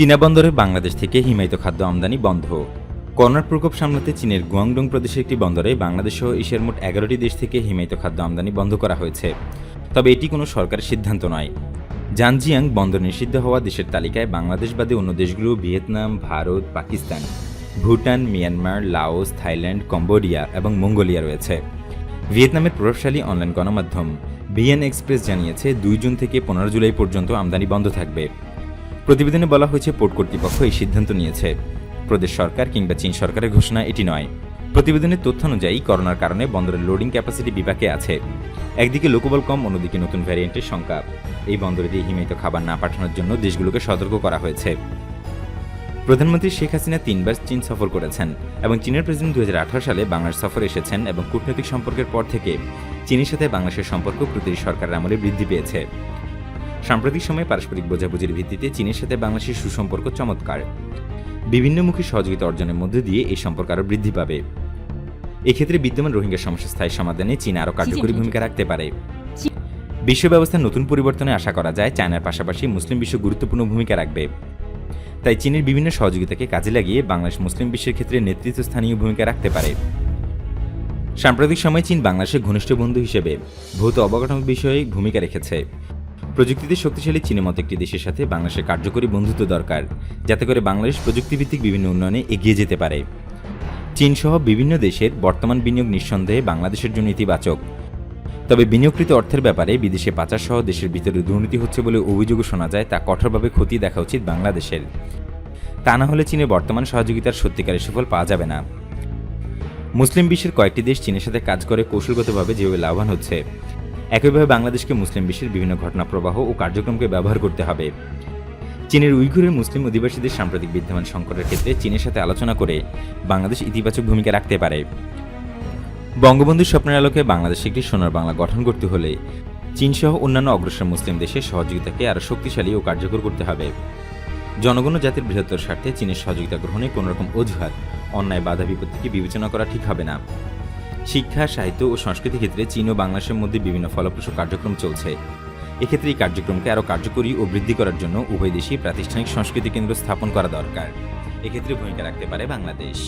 চীনা বন্দরে বাংলাদেশ থেকে হিমায়িত খাদ্য আমদানি বন্ধ। করোনার প্রকোপ সামলাতে চীনের গুয়াংডং প্রদেশের একটি বন্দরে বাংলাদেশ সহ এশিয়ার মোট এগারোটি দেশ থেকে হিমায়িত খাদ্য আমদানি বন্ধ করা হয়েছে। তবে এটি কোনো সরকারের সিদ্ধান্ত নয়। জানজিয়াং বন্দর নিষিদ্ধ হওয়া দেশের তালিকায় বাংলাদেশ বাদে অন্য দেশগুলো Vietnam, Bharat, Pakistan, Bhutan, Myanmar, Laos, Thailand, Cambodia এবং মঙ্গোলিয়া রয়েছে। ভিয়েতনামের প্রভাবশালী অনলাইন গণমাধ্যম বিএন এক্সপ্রেস জানিয়েছে, দুই জুন থেকে পনেরো জুলাই পর্যন্ত আমদানি বন্ধ থাকবে। প্রতিবেদনে বলা হয়েছে, পোর্ট কর্তৃপক্ষ এই সিদ্ধান্ত নিয়েছে। প্রদেশ সরকার কিংবা চীন সরকারের ঘোষণা এটি নয়। প্রতিবেদনের তথ্য অনুযায়ী করোনার কারণে বন্দরের লোডিং ক্যাপাসিটি বিপাকে আছে। একদিকে লোকবল কম, অন্যদিকে নতুন ভ্যারিয়েন্টের সংখ্যা। এই বন্দরে দিয়ে হিমায়িত খাবার না পাঠানোর জন্য দেশগুলোকে সতর্ক করা হয়েছে। প্রধানমন্ত্রী শেখ হাসিনা তিনবার চীন সফর করেছেন এবং চীনের প্রেসিডেন্ট দু হাজার আঠারো সালে বাংলাদেশ সফর এসেছেন এবং কূটনৈতিক সম্পর্কের পর থেকে চীনের সাথে বাংলাদেশের সম্পর্ক প্রতিটি সরকারের আমলে বৃদ্ধি পেয়েছে। সাম্প্রতিক সময়ে পারস্পরিক বোঝাবুঝির ভিত্তিতে চীনের সাথে বাংলাদেশের সুসম্পর্ক চমৎকার। বিভিন্নমুখী সহযোগিতা অর্জনের মধ্য দিয়ে এই সম্পর্ক আরও বৃদ্ধি পাবে। এক্ষেত্রে বিদ্যমান রোহিঙ্গা সমস্যা স্থায়ী সমাধানে চীন আরও কার্যকরী ভূমিকা রাখতে পারে। বিশ্ব ব্যবস্থার নতুন পরিবর্তনে আশা করা যায় চায়নার পাশাপাশি মুসলিম বিশ্ব গুরুত্বপূর্ণ ভূমিকা রাখবে। তাই চীনের বিভিন্ন সহযোগিতাকে কাজে লাগিয়ে বাংলাদেশ মুসলিম বিশ্বের ক্ষেত্রে নেতৃত্বস্থানীয় ভূমিকা রাখতে পারে। সাম্প্রতিক সময়ে চীন বাংলাদেশের ঘনিষ্ঠ বন্ধু হিসেবে ভৌত অবকাঠামো বিষয়ে ভূমিকা রেখেছে। প্রযুক্তিতে শক্তিশালী চীনের মতো একটি দেশের সাথে বাংলাদেশের কার্যকরী বন্ধুত্ব দরকার, যাতে করে বাংলাদেশ প্রযুক্তিভিত্তিক বিভিন্ন উন্নয়নে এগিয়ে যেতে পারে। চীন সহ বিভিন্ন দেশের বর্তমান বিনিয়োগ নিঃসন্দেহে বাংলাদেশের জন্য ইতিবাচক। তবে বিনিয়োগকৃত অর্থের ব্যাপারে বিদেশে পাচার সহ দেশের ভিতরে দুর্নীতি হচ্ছে বলে অভিযোগও শোনা যায়, তা কঠোরভাবে ক্ষতি দেখা উচিত বাংলাদেশের। তা না হলে চীনের বর্তমান সহযোগিতার সত্যিকারের সুফল পাওয়া যাবে না। মুসলিম বিশ্বের কয়েকটি দেশ চীনের সাথে কাজ করে কৌশলগতভাবে যেভাবে লাভবান হচ্ছে। একইভাবে বাংলাদেশকে মুসলিম বিশ্বের বিভিন্ন ঘটনা প্রবাহ ও কার্যক্রমকে ব্যবহার করতে হবে। চীনের উইঘুরের মুসলিম অধিবাসীদের সাম্প্রতিক বিদ্যমান সংকটের ক্ষেত্রে চীনের সাথে আলোচনা করে বাংলাদেশ ইতিবাচক ভূমিকা রাখতে পারে। বঙ্গবন্ধুর স্বপ্নের আলোকে বাংলাদেশে একটি সোনার বাংলা গঠন করতে হলে চীনসহ অন্যান্য অগ্রসর মুসলিম দেশের সহযোগিতাকে আরও শক্তিশালী ও কার্যকর করতে হবে। জনগণ জাতির বৃহত্তর স্বার্থে চীনের সহযোগিতা গ্রহণে কোনোরকম অজুহাত, অন্যায়, বাধা, বিপত্তিকে বিবেচনা করা ঠিক হবে না। শিক্ষা, সাহিত্য ও সংস্কৃতি ক্ষেত্রে চীন ও বাংলাদেশের মধ্যে বিভিন্ন ফলপ্রসূ কার্যক্রম চলছে। এক্ষেত্রে এই কার্যক্রমকে আরও কার্যকরী ও বৃদ্ধি করার জন্য উভয় দেশই প্রাতিষ্ঠানিক সংস্কৃতি কেন্দ্র স্থাপন করা দরকার। এক্ষেত্রে ভূমিকা রাখতে পারে বাংলাদেশ।